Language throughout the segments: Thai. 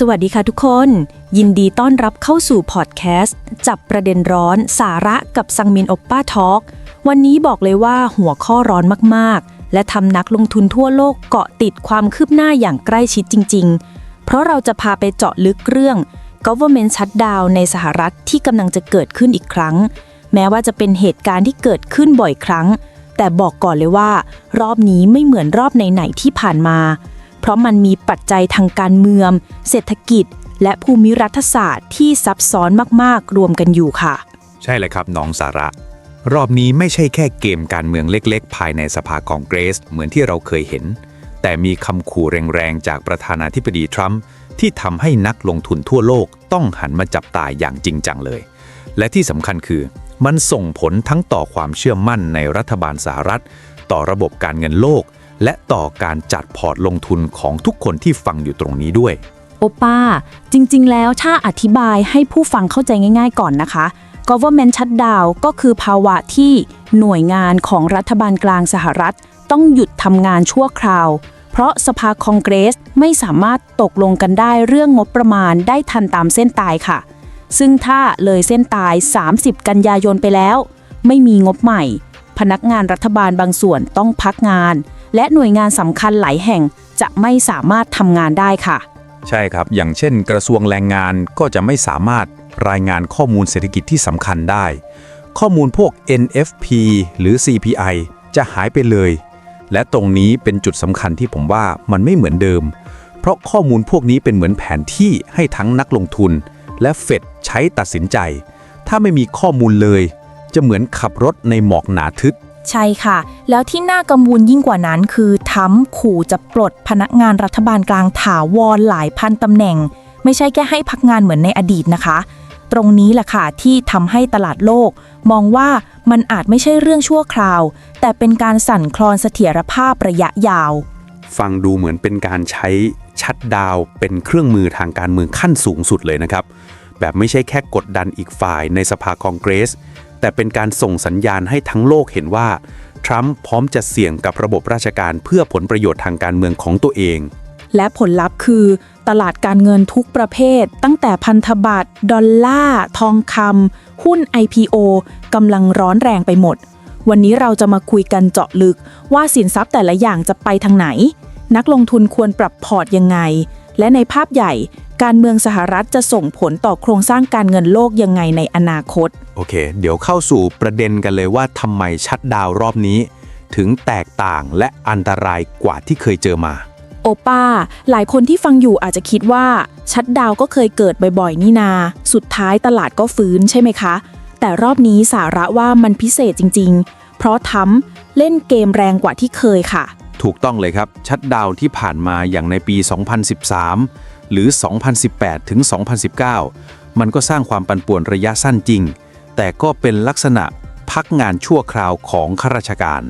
สวัสดีค่ะทุกคน ยินดีต้อนรับเข้าสู่พอดแคสต์ จับประเด็นร้อน สาระกับซังมินโอปป้าทอล์กวันนี้บอกเลยว่าหัวข้อร้อนมากๆ และทำนักลงทุนทั่วโลกเกาะติดความคืบหน้าอย่างใกล้ชิดจริง ๆ เพราะเราจะพาไปเจาะลึกเรื่อง government shutdown ในสหรัฐที่กำลังจะเกิดขึ้นอีกครั้ง แม้ว่าจะเป็นเหตุการณ์ที่เกิดขึ้นบ่อยครั้ง แต่บอกก่อนเลยว่า รอบนี้ไม่เหมือนรอบไหนๆที่ผ่านมา เพราะมันมีปัจจัยทางการเมือง เศรษฐกิจ และภูมิรัฐศาสตร์ที่ซับซ้อนมากๆ รวมกันอยู่ค่ะ ใช่เลยครับน้องสาระ รอบนี้ไม่ใช่แค่เกมการเมืองเล็กๆ ภายในสภาคองเกรส เหมือนที่เราเคยเห็น แต่มีคำขู่แรงๆ จากประธานาธิบดีทรัมป์ที่ทำให้นักลงทุนทั่วโลกต้องหันมาจับตายอย่างจริงจังเลย และที่สำคัญคือ มันส่งผลทั้งต่อความเชื่อมั่นในรัฐบาลสหรัฐ ต่อระบบการเงินโลก และต่อการจัดพอร์ตลงทุนของทุกคนที่ฟังอยู่ตรงนี้ด้วย โอป้า จริงๆ แล้วถ้าอธิบายให้ผู้ฟังเข้าใจง่าย ๆ ก่อนนะคะ government shutdown ก็คือภาวะที่หน่วยงานของรัฐบาลกลางสหรัฐ ต้องหยุดทำงานชั่วคราว เพราะสภาคองเกรสไม่สามารถตกลงกันได้เรื่องงบประมาณได้ทันตามเส้นตายค่ะ ซึ่งถ้าเลยเส้นตาย 30 กันยายนไปแล้ว ไม่มีงบใหม่ พนักงานรัฐบาลบางส่วนต้องพักงาน และหน่วยงานสำคัญหลายแห่งจะไม่สามารถทำงานได้ค่ะ ใช่ครับ อย่างเช่น กระทรวงแรงงานก็จะไม่สามารถรายงานข้อมูลเศรษฐกิจที่สำคัญได้ ข้อมูลพวก NFP หรือ CPI จะหายไปเลย และตรงนี้เป็นจุดสำคัญที่ผมว่ามันไม่เหมือนเดิม เพราะข้อมูลพวกนี้เป็นเหมือนแผนที่ให้ทั้งนักลงทุน และเฟดใช้ตัดสินใจ ถ้าไม่มีข้อมูลเลย จะเหมือนขับรถในหมอกหนาทึบ ใช่ค่ะ แล้วที่น่ากังวลยิ่งกว่านั้นคือทรัมขู่จะปลดพนักงานรัฐบาลกลางถาวรหลายพันตำแหน่ง ไม่ใช่แค่ให้พักงานเหมือนในอดีตนะคะ ตรงนี้แหละค่ะที่ทำให้ตลาดโลก มองว่ามันอาจไม่ใช่เรื่องชั่วคราว แต่เป็นการสั่นคลอนเสถียรภาพระยะยาว ฟังดูเหมือนเป็นการใช้ชัดดาวเป็นเครื่องมือทางการเมืองขั้นสูงสุดเลยนะครับ แบบไม่ใช่แค่กดดันอีกฝ่ายในสภาคองเกรส แต่เป็นการส่งสัญญาณให้ทั้งโลกเห็นว่า ทรัมป์พร้อมจะเสี่ยงกับระบบราชการเพื่อผลประโยชน์ทางการเมืองของตัวเอง และผลลัพธ์คือ ตลาดการเงินทุกประเภท ตั้งแต่พันธบัตรดอลลาร์ทองคำหุ้น IPO กำลังร้อนแรงไปหมด วันนี้เราจะมาคุยกันเจาะลึกว่าสินทรัพย์แต่ละอย่างจะไปทางไหน นักลงทุนควรปรับพอร์ตยังไง และในภาพใหญ่การเมืองสหรัฐจะส่งผลต่อโครงสร้างการเงินโลกยังไงในอนาคต โอเค เดี๋ยวเข้าสู่ประเด็นกันเลยว่าทำไมชัดดาวน์รอบนี้ ถึงแตกต่างและอันตรายกว่าที่เคยเจอมา โอป้า หลายคนที่ฟังอยู่อาจจะคิดว่า ชัดดาวน์ก็เคยเกิดบ่อยๆ นี่นา สุดท้ายตลาดก็ฟื้นใช่ไหมคะ แต่รอบนี้สาระว่ามันพิเศษจริง ๆ เพราะทำเล่นเกมแรงกว่าที่เคยค่ะ ถูกต้องเลยครับ ชัดดาวที่ผ่านมาอย่างในปี 2013 หรือ 2018 ถึง 2019 มันก็สร้างความปั่นป่วนระยะสั้นจริง แต่ก็เป็นลักษณะพักงานชั่วคราวของข้าราชการ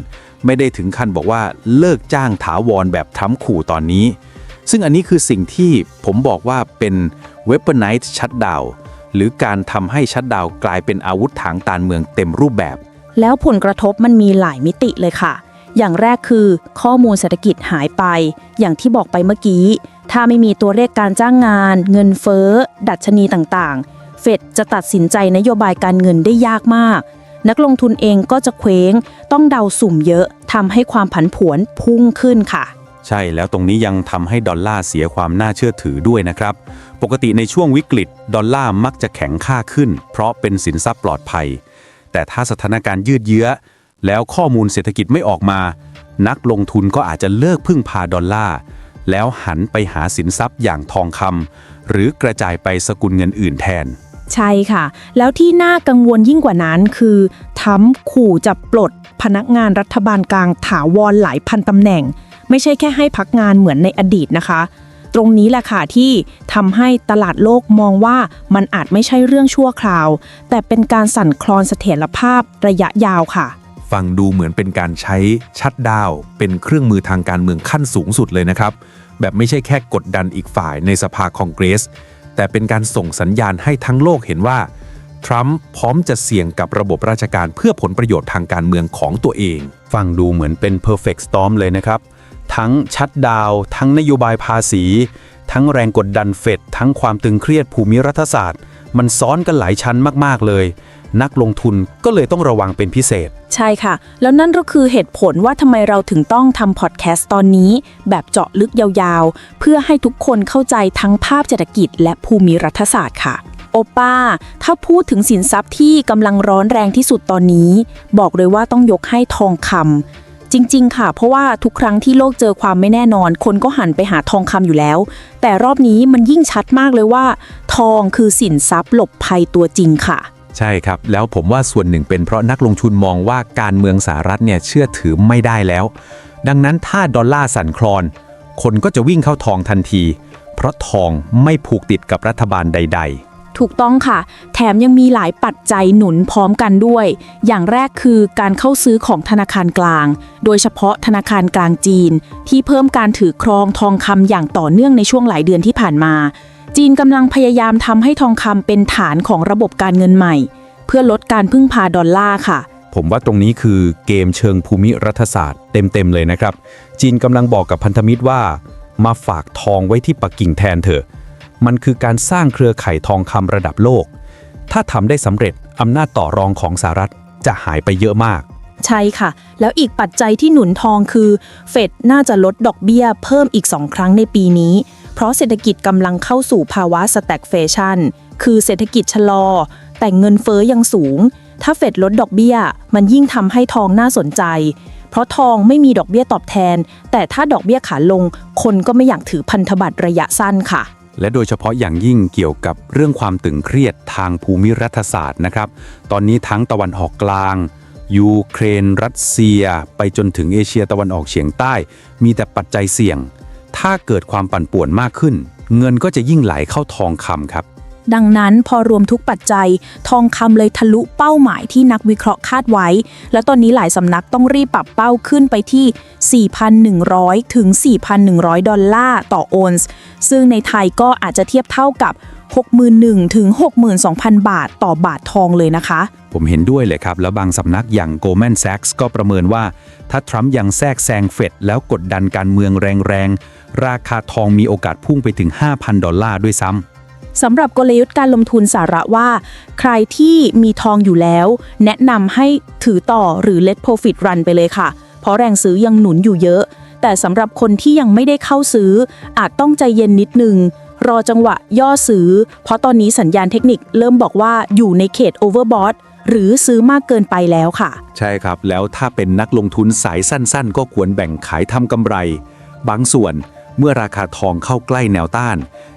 ไม่ได้ถึงขั้นบอกว่าเลิกจ้างถาวรแบบทำขู่ตอนนี้ ซึ่งอันนี้คือสิ่งที่ผมบอกว่าเป็น weaponized shutdown หรือการทำให้ชัดดาวกลายเป็นอาวุธทางการเมืองเต็มรูปแบบ แล้วผลกระทบมันมีหลายมิติเลยค่ะ อย่างแรกคือ ข้อมูลเศรษฐกิจหายไป อย่างที่บอกไปเมื่อกี้ ถ้าไม่มีตัวเลขการจ้างงาน เงินเฟ้อ ดัชนีต่างๆ เฟดจะตัดสินใจนโยบายการเงินได้ยากมาก นักลงทุนเองก็จะเคว้ง ต้องเดาสุ่มเยอะทำให้ความผันผวนพุ่งขึ้นค่ะใช่แล้วตรงนี้ยังทำให้ดอลลาร์เสียความน่าเชื่อถือด้วยนะครับ ปกติในช่วงวิกฤต ดอลลาร์มักจะแข็งค่าขึ้น เพราะเป็นสินทรัพย์ปลอดภัย แต่ถ้าสถานการณ์ยืดเยื้อ แล้วข้อมูลเศรษฐกิจไม่ออกมา นักลงทุนก็อาจจะเลิกพึ่งพาดอลลาร์แล้วหันไปหาสินทรัพย์อย่างทองคำหรือกระจายไปสกุลเงินอื่นแทน ใช่ค่ะ แล้วที่น่ากังวลยิ่งกว่านั้นคือทรัมขู่จะปลดพนักงานรัฐบาลกลางถาวรหลายพันตำแหน่ง ไม่ใช่แค่ให้พักงานเหมือนในอดีตนะคะ ตรงนี้แหละค่ะที่ทำให้ตลาดโลกมองว่ามันอาจไม่ใช่เรื่องชั่วคราว แต่เป็นการสั่นคลอนเสถียรภาพระยะยาวค่ะ ฟังดูเหมือนเป็นการใช้ชัดดาว เป็นเครื่องมือทางการเมืองขั้นสูงสุดเลยนะครับ แบบไม่ใช่แค่กดดันอีกฝ่ายในสภาคองเกรส แต่เป็นการส่งสัญญาณให้ทั้งโลกเห็นว่า ทรัมป์พร้อมจะเสี่ยงกับระบบราชการเพื่อผลประโยชน์ทางการเมืองของตัวเอง ฟังดูเหมือนเป็น perfect storm เลยนะครับ ทั้งชัดดาว ทั้งนโยบายภาษี ทั้งแรงกดดันเฟดทั้งความตึงเครียดภูมิรัฐศาสตร์ มันซ้อนกันหลายชั้นมากๆเลย นักลงทุนก็เลยต้องระวังเป็นพิเศษ ใช่ค่ะ แล้วนั่นก็คือเหตุผลว่าทำไมเราถึงต้องทำพอดแคสต์ตอนนี้ แบบเจาะลึกยาวๆ เพื่อให้ทุกคนเข้าใจทั้งภาพเศรษฐกิจและภูมิรัฐศาสตร์ค่ะ โอป้า ถ้าพูดถึงสินทรัพย์ที่กำลังร้อนแรงที่สุดตอนนี้ บอกเลยว่าต้องยกให้ทองคำจริง ๆ ค่ะ เพราะว่าทุกครั้งที่โลกเจอความไม่แน่นอน คนก็หันไปหาทองคำอยู่แล้ว แต่รอบนี้มันยิ่งชัดมากเลยว่า ทองคือสินทรัพย์หลบภัยตัวจริงค่ะ ใช่ครับ แล้วผมว่าส่วนหนึ่งเป็นเพราะนักลงทุนมองว่าการเมืองสหรัฐเนี่ยเชื่อถือไม่ได้แล้ว ดังนั้นถ้าดอลลาร์สั่นคลอน คนก็จะวิ่งเข้าทองทันที เพราะทองไม่ผูกติดกับรัฐบาลใด ๆถูกต้องค่ะ แถมยังมีหลายปัจจัยหนุนพร้อมกันด้วย อย่างแรกคือการเข้าซื้อของธนาคารกลาง โดยเฉพาะธนาคารกลางจีน ที่เพิ่มการถือครองทองคำอย่างต่อเนื่องในช่วงหลายเดือนที่ผ่านมา จีนกำลังพยายามทำให้ทองคำเป็นฐานของระบบการเงินใหม่ เพื่อลดการพึ่งพาดอลลาร์ค่ะผมว่าตรงนี้คือเกมเชิงภูมิรัฐศาสตร์เต็มๆเลยนะครับ จีนกำลังบอกกับพันธมิตรว่า มาฝากทองไว้ที่ปักกิ่งแทนเถอะ มันคือการสร้างเครือข่ายทองคำระดับโลก ถ้าทำได้สำเร็จอำนาจต่อรองของสหรัฐจะหายไปเยอะมาก ใช่ค่ะ แล้วอีกปัจจัยที่หนุนทองคือ เฟดน่าจะลดดอกเบี้ยเพิ่มอีก2ครั้งในปีนี้ เพราะเศรษฐกิจกำลังเข้าสู่ภาวะสแต็กเฟชันคือเศรษฐกิจชะลอ แต่เงินเฟ้อยังสูง ถ้าเฟดลดดอกเบี้ย มันยิ่งทำให้ทองน่าสนใจ เพราะทองไม่มีดอกเบี้ยตอบแทน แต่ถ้าดอกเบี้ยขาลง คนก็ไม่อยากถือพันธบัตรระยะสั้นค่ะและโดยเฉพาะอย่างยิ่งเกี่ยวกับเรื่องความตึงเครียดทางภูมิรัฐศาสตร์นะครับ ตอนนี้ทั้งตะวันออกกลาง ยูเครน รัสเซีย ไปจนถึงเอเชียตะวันออกเฉียงใต้ มีแต่ปัจจัยเสี่ยง ถ้าเกิดความปั่นป่วนมากขึ้น เงินก็จะยิ่งไหลเข้าทองคำครับ ดังนั้นพอรวมทุกปัจจัย ทองคำเลยทะลุเป้าหมายที่นักวิเคราะห์คาดไว้ แล้วตอนนี้หลายสำนักต้องรีบปรับเป้าขึ้นไปที่ 4,100 ถึง 4,100 ดอลลาร์ต่อโอนซ์ ซึ่งในไทยก็อาจจะเทียบเท่ากับ 61,000ถึง62,000 บาทต่อบาททองเลยนะคะ ผมเห็นด้วยเลยครับ แล้วบางสำนักอย่าง Goldman Sachs ก็ประเมินว่า ถ้าทรัมป์ยังแทรกแซงเฟดแล้วกดดันการเมืองแรงๆ ราคาทองมีโอกาสพุ่งไปถึง 5,000 ดอลลาร์ด้วยซ้ำสำหรับกลยุทธ์การลงทุนสาระว่า ใครที่มีทองอยู่แล้ว แนะนำให้ถือต่อหรือ let profit run ไปเลยค่ะ เพราะแรงซื้อยังหนุนอยู่เยอะ แต่สำหรับคนที่ยังไม่ได้เข้าซื้อ อาจต้องใจเย็นนิดนึง รอจังหวะย่อซื้อ เพราะตอนนี้สัญญาณเทคนิคเริ่มบอกว่าอยู่ในเขต overbought หรือซื้อมากเกินไปแล้วค่ะ ใช่ครับ แล้วถ้าเป็นนักลงทุนสายสั้นๆ ก็ควรแบ่งขายทำกำไร บางส่วนเมื่อราคาทองเข้าใกล้แนวต้าน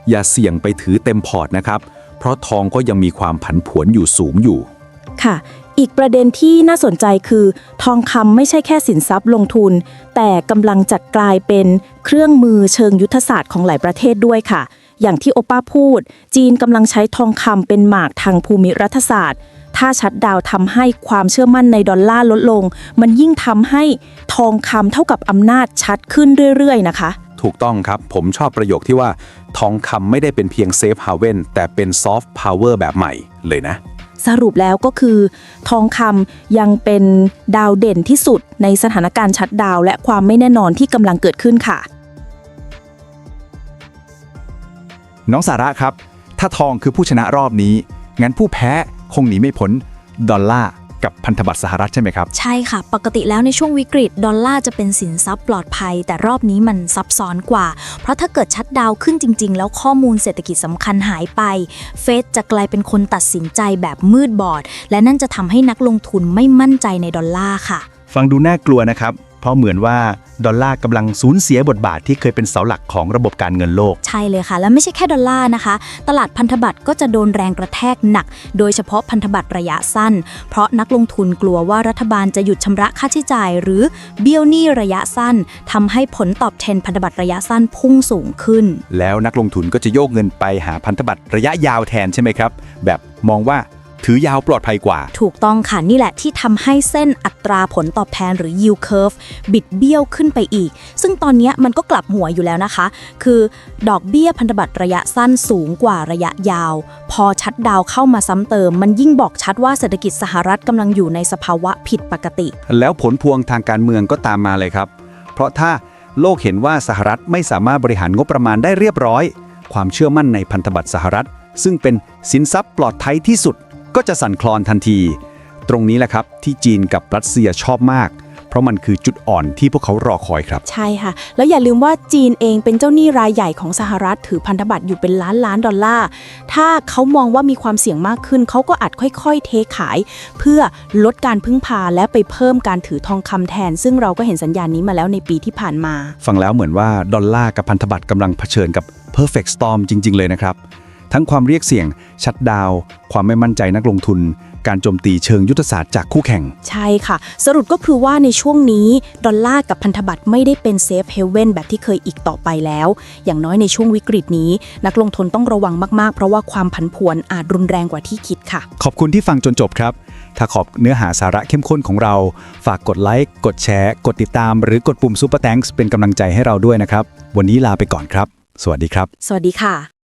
อย่าเสี่ยงไปถือเต็มพอร์ตนะครับ เพราะทองก็ยังมีความผันผวนอยู่สูงอยู่ ค่ะ อีกประเด็นที่น่าสนใจคือ ทองคำไม่ใช่แค่สินทรัพย์ลงทุน แต่กำลังจัดกลายเป็นเครื่องมือเชิงยุทธศาสตร์ของหลายประเทศด้วยค่ะ อย่างที่โอป้าพูด จีนกำลังใช้ทองคำเป็นหมากทางภูมิรัฐศาสตร์ ถ้าชัดดาวน์ทำให้ความเชื่อมั่นในดอลลาร์ลดลง มันยิ่งทำให้ทองคำเท่ากับอำนาจชัดขึ้นเรื่อย ๆ นะคะ ถูกต้องครับ ผมชอบประโยคที่ว่า ทองคำไม่ได้เป็นเพียงเซฟฮาเว่นแต่เป็นซอฟต์พาวเวอร์แบบใหม่เลยนะสรุปแล้วก็คือ ทองคำยังเป็นดาวเด่นที่สุดในสถานการณ์ชัดดาวน์และความไม่แน่นอนที่กำลังเกิดขึ้นค่ะ น้องสาระครับ ถ้าทองคือผู้ชนะรอบนี้ งั้นผู้แพ้คงหนีไม่พ้นดอลลาร์กับพันธบัตรสหรัฐใช่ไหมครับ ใช่ค่ะ ปกติแล้วในช่วงวิกฤต ดอลลาร์จะเป็นสินทรัพย์ปลอดภัย แต่รอบนี้มันซับซ้อนกว่า เพราะถ้าเกิดชัดดาวน์ขึ้นจริง ๆ แล้วข้อมูลเศรษฐกิจสำคัญหายไป เฟดจะกลายเป็นคนตัดสินใจแบบมืดบอด และนั่นจะทำให้นักลงทุนไม่มั่นใจในดอลลาร์ค่ะ ฟังดูน่ากลัวนะครับ เพราะเหมือนว่าดอลลาร์กำลังสูญเสียบทบาทที่เคยเป็นเสาหลักของระบบการเงินโลก ใช่เลยค่ะ และไม่ใช่แค่ดอลลาร์นะคะ ตลาดพันธบัตรก็จะโดนแรงกระแทกหนัก โดยเฉพาะพันธบัตรระยะสั้น เพราะนักลงทุนกลัวว่ารัฐบาลจะหยุดชำระค่าใช้จ่าย หรือเบี้ยวหนี้ระยะสั้นทำให้ผลตอบแทนพันธบัตรระยะสั้นพุ่งสูงขึ้น แล้วนักลงทุนก็จะโยกเงินไปหาพันธบัตรระยะยาวแทนใช่ไหมครับแบบมองว่า ถือยาวปลอดภัยกว่า ถูกต้องค่ะ นี่แหละที่ทำให้เส้นอัตราผลตอบแทนหรือ yield curve บิดเบี้ยวขึ้นไปอีก ซึ่งตอนนี้มันก็กลับหัวอยู่แล้วนะคะ คือดอกเบี้ยพันธบัตรระยะสั้นสูงกว่าระยะยาว พอชัดดาวน์เข้ามาซ้ำเติม มันยิ่งบอกชัดว่าเศรษฐกิจสหรัฐกำลังอยู่ในสภาวะผิดปกติ แล้วผลพวงทางการเมืองก็ตามมาเลยครับ เพราะถ้าโลกเห็นว่าสหรัฐไม่สามารถบริหารงบประมาณได้เรียบร้อย ความเชื่อมั่นในพันธบัตรสหรัฐ ซึ่งเป็นสินทรัพย์ปลอดภัยที่สุด ก็จะสั่นคลอนทันที ตรงนี้แหละครับที่จีนกับรัสเซียชอบมาก เพราะมันคือจุดอ่อนที่พวกเขารอคอยครับ ใช่ค่ะ แล้วอย่าลืมว่าจีนเองเป็นเจ้าหนี้รายใหญ่ของสหรัฐถือพันธบัตรอยู่เป็นล้านล้านดอลลาร์ ถ้าเขามองว่ามีความเสี่ยงมากขึ้น เขาก็อาจค่อยๆ เทขาย เพื่อลดการพึ่งพาและไปเพิ่มการถือทองคำแทน ซึ่งเราก็เห็นสัญญาณนี้มาแล้วในปีที่ผ่านมา ฟังแล้วเหมือนว่าดอลลาร์กับพันธบัตรกำลังเผชิญกับ perfect storm จริง ๆ เลยนะครับ ทั้งความเรียกเสี่ยง ชัดดาวน์ความไม่มั่นใจนักลงทุน การโจมตีเชิงยุทธศาสตร์จากคู่แข่ง ใช่ค่ะ สรุปก็คือว่าในช่วงนี้ ดอลลาร์กับพันธบัตรไม่ได้เป็นเซฟเฮเว่นแบบที่เคยอีกต่อไปแล้ว อย่างน้อยในช่วงวิกฤตนี้ นักลงทุนต้องระวังมากๆ เพราะว่าความผันผวนอาจรุนแรงกว่าที่คิดค่ะ ขอบคุณที่ฟังจนจบครับ ถ้าขอบเนื้อหาสาระเข้มข้นของเรา ฝากกดไลค์กดแชร์ กดติดตาม หรือกดปุ่ม Super Thanks เป็นกำลังใจให้เราด้วยนะครับวันนี้ลาไปก่อนครับ สวัสดีครับ สวัสดีค่ะ